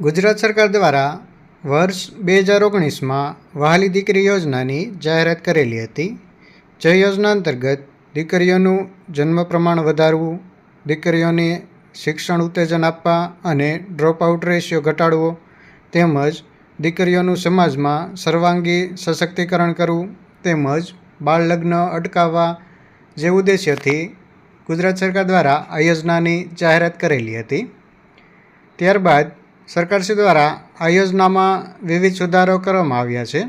ગુજરાત સરકાર દ્વારા વર્ષ બે હજાર ઓગણીસમાં વહાલી દીકરી યોજનાની જાહેરાત કરેલી હતી. જે યોજના અંતર્ગત દીકરીઓનું જન્મ પ્રમાણ વધારવું, દીકરીઓને શિક્ષણ ઉત્તેજન આપવા અને ડ્રોપ આઉટ રેશિયો ઘટાડવો તેમજ દીકરીઓનું સમાજમાં સર્વાંગી સશક્તિકરણ કરવું તેમજ બાળ લગ્ન અટકાવવા જે ઉદ્દેશ્યથી ગુજરાત સરકાર દ્વારા આ યોજનાની જાહેરાત કરેલી હતી. ત્યારબાદ સરકારશ્રી દ્વારા આ યોજનામાં વિવિધ સુધારો કરવામાં આવ્યા છે.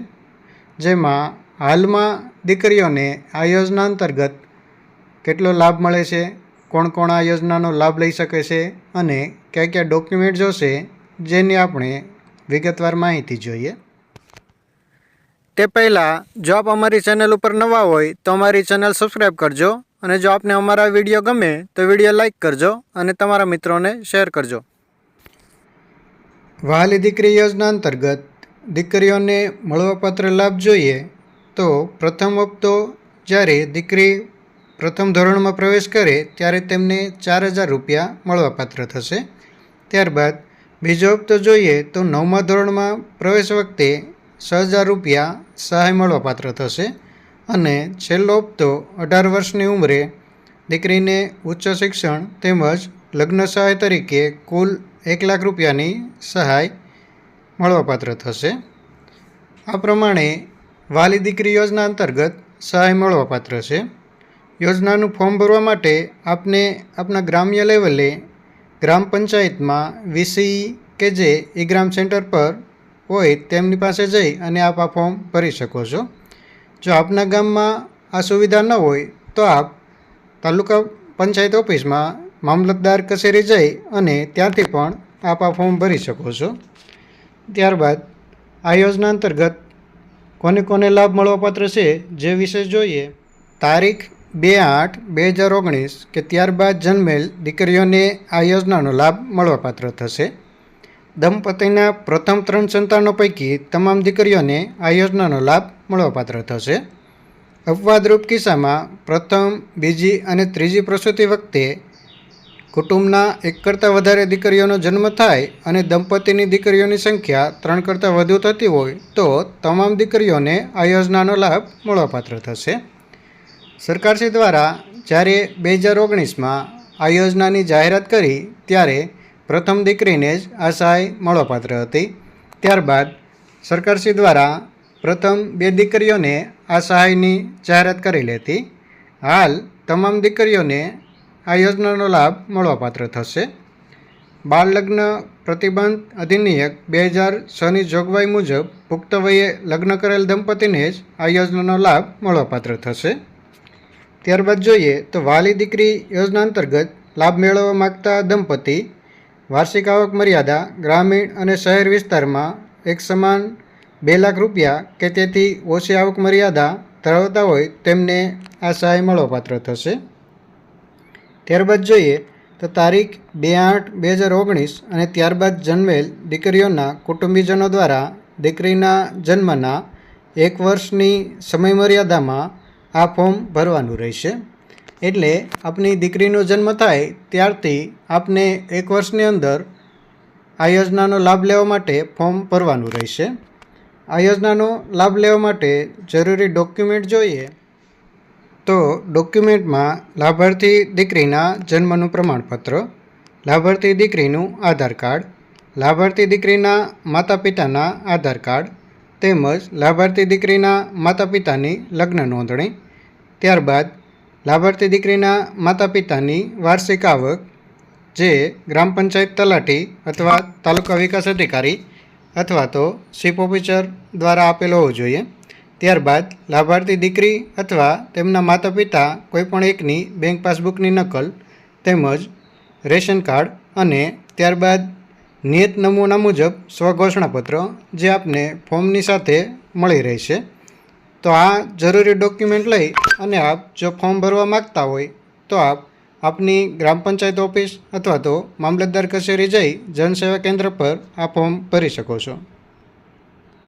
જેમાં હાલમાં દીકરીઓને આ યોજના અંતર્ગત કેટલો લાભ મળે છે, કોણ કોણ આ યોજનાનો લાભ લઈ શકે છે અને કયા કયા ડોક્યુમેન્ટ જોશે જેની આપણે વિગતવાર માહિતી જોઈએ. તે પહેલાં જો આપ અમારી ચેનલ ઉપર નવા હોય તો અમારી ચેનલ સબસ્ક્રાઈબ કરજો અને જો આપને અમારા વીડિયો ગમે તો વીડિયો લાઇક કરજો અને તમારા મિત્રોને શેર કરજો. વહાલી દીકરી યોજના અંતર્ગત દીકરીઓને મળવાપાત્ર લાભ જોઈએ, તો પ્રથમ હપ્તો જ્યારે દીકરી પ્રથમ ધોરણમાં પ્રવેશ કરે, ત્યારે તેમને ચાર હજાર રૂપિયા મળવાપાત્ર થશે. ત્યારબાદ બીજો હપ્તો જોઈએ, તો નવમા ધોરણમાં પ્રવેશ વખતે છ હજાર રૂપિયા સહાય મળવાપાત્ર થશે અને છેલ્લો હપ્તો અઢાર વર્ષની ઉંમરે દીકરીને ઉચ્ચ શિક્ષણ તેમજ લગ્ન સહાય તરીકે કુલ એક લાખ રૂપિયાની સહાય મળવાપાત્ર થશે. આ પ્રમાણે વાલી દીકરી યોજના અંતર્ગત સહાય મળવાપાત્ર છે. યોજનાનું ફોર્મ ભરવા માટે આપને આપના ગ્રામ્ય લેવલે ગ્રામ પંચાયતમાં વીસી કે જે ઈ ગ્રામ સેન્ટર પર હોય તેમની પાસે જઈ અને આપ આ ફોર્મ ભરી શકો છો. જો આપના ગામમાં આ સુવિધા ન હોય તો આપ તાલુકા પંચાયત ઓફિસમાં મામલતદાર કચેરી જઈ અને ત્યાંથી પણ આપ ફોર્મ ભરી શકો છો. ત્યારબાદ આ યોજના અંતર્ગત કોને કોને લાભ મળવાપાત્ર છે જે વિશે જોઈએ, તારીખ બે આઠ બે હજાર ઓગણીસ કે ત્યારબાદ જન્મેલ દીકરીઓને આ યોજનાનો લાભ મળવાપાત્ર થશે. દંપતીના પ્રથમ ત્રણ સંતાનો પૈકી તમામ દીકરીઓને આ યોજનાનો લાભ મળવાપાત્ર થશે. અપવાદરૂપ કિસ્સામાં પ્રથમ, બીજી અને ત્રીજી પ્રસૂતિ વખતે કુટુંબના એક કરતાં વધારે દીકરીઓનો જન્મ થાય અને દંપતીની દીકરીઓની સંખ્યા ત્રણ કરતાં વધુ થતી હોય તો તમામ દીકરીઓને આ યોજનાનો લાભ મળવાપાત્ર થશે. સરકારશ્રી દ્વારા જ્યારે બે હજાર ઓગણીસમાં આ યોજનાની જાહેરાત કરી, ત્યારે પ્રથમ દીકરીને જ આ સહાય મળવાપાત્ર હતી. ત્યારબાદ સરકારશ્રી દ્વારા પ્રથમ બે દીકરીઓને આ સહાયની જાહેરાત કરેલી હતી. હાલ તમામ દીકરીઓને આ યોજનાનો લાભ મળવાપાત્ર થશે. બાળ લગ્ન પ્રતિબંધ અધિનિયમ બે હજાર છની જોગવાઈ મુજબ પુખ્ત વયે લગ્ન કરેલ દંપતીને જ આ યોજનાનો લાભ મળવાપાત્ર થશે. ત્યારબાદ જોઈએ તો વાલી દીકરી યોજના અંતર્ગત લાભ મેળવવા માગતા દંપતી વાર્ષિક આવક મર્યાદા ગ્રામીણ અને શહેર વિસ્તારમાં એક સમાન બે લાખ રૂપિયા કે તેથી ઓછી આવક મર્યાદા ધરાવતા હોય તેમને આ સહાય મળવાપાત્ર થશે. ત્યારબાદ જોઈએ તો તારીખ બે આઠ બે હજાર ઓગણીસ અને ત્યારબાદ જન્મેલ દીકરીઓના કુટુંબીજનો દ્વારા દીકરીના જન્મના એક વર્ષની સમયમર્યાદામાં આ ફોર્મ ભરવાનું રહેશે. એટલે આપની દીકરીનો જન્મ થાય ત્યારથી આપને એક વર્ષની અંદર આ યોજનાનો લાભ લેવા માટે ફોર્મ ભરવાનું રહેશે. આ યોજનાનો લાભ લેવા માટે જરૂરી ડોક્યુમેન્ટ જોઈએ તો ડોક્યુમેન્ટમાં લાભાર્થી દીકરીના જન્મનું પ્રમાણપત્ર, લાભાર્થી દીકરીનું આધાર કાર્ડ, લાભાર્થી દીકરીના માતા પિતાના આધાર કાર્ડ તેમજ લાભાર્થી દીકરીના માતા પિતાની લગ્ન નોંધણી, ત્યારબાદ લાભાર્થી દીકરીના માતા પિતાની વાર્ષિક આવક, જે ગ્રામ પંચાયત તલાટી અથવા તાલુકા વિકાસ અધિકારી અથવા તો ચીફ ઓફિસર દ્વારા આપેલો હોવો જોઈએ. ત્યારબાદ લાભાર્થી દીકરી અથવા તેમના માતા પિતા કોઈપણ એકની બેંક પાસબુકની નકલ તેમજ રેશન કાર્ડ અને ત્યારબાદ નિયત નમૂના મુજબ સ્વઘોષણાપત્ર જે આપને ફોર્મની સાથે મળી રહેશે. તો આ જરૂરી ડોક્યુમેન્ટ લઈ અને આપ જો ફોર્મ ભરવા માગતા હોય તો આપ આપની ગ્રામ પંચાયત ઓફિસ અથવા તો મામલતદાર કચેરી જઈ જનસેવા કેન્દ્ર પર આ ફોર્મ ભરી શકો છો.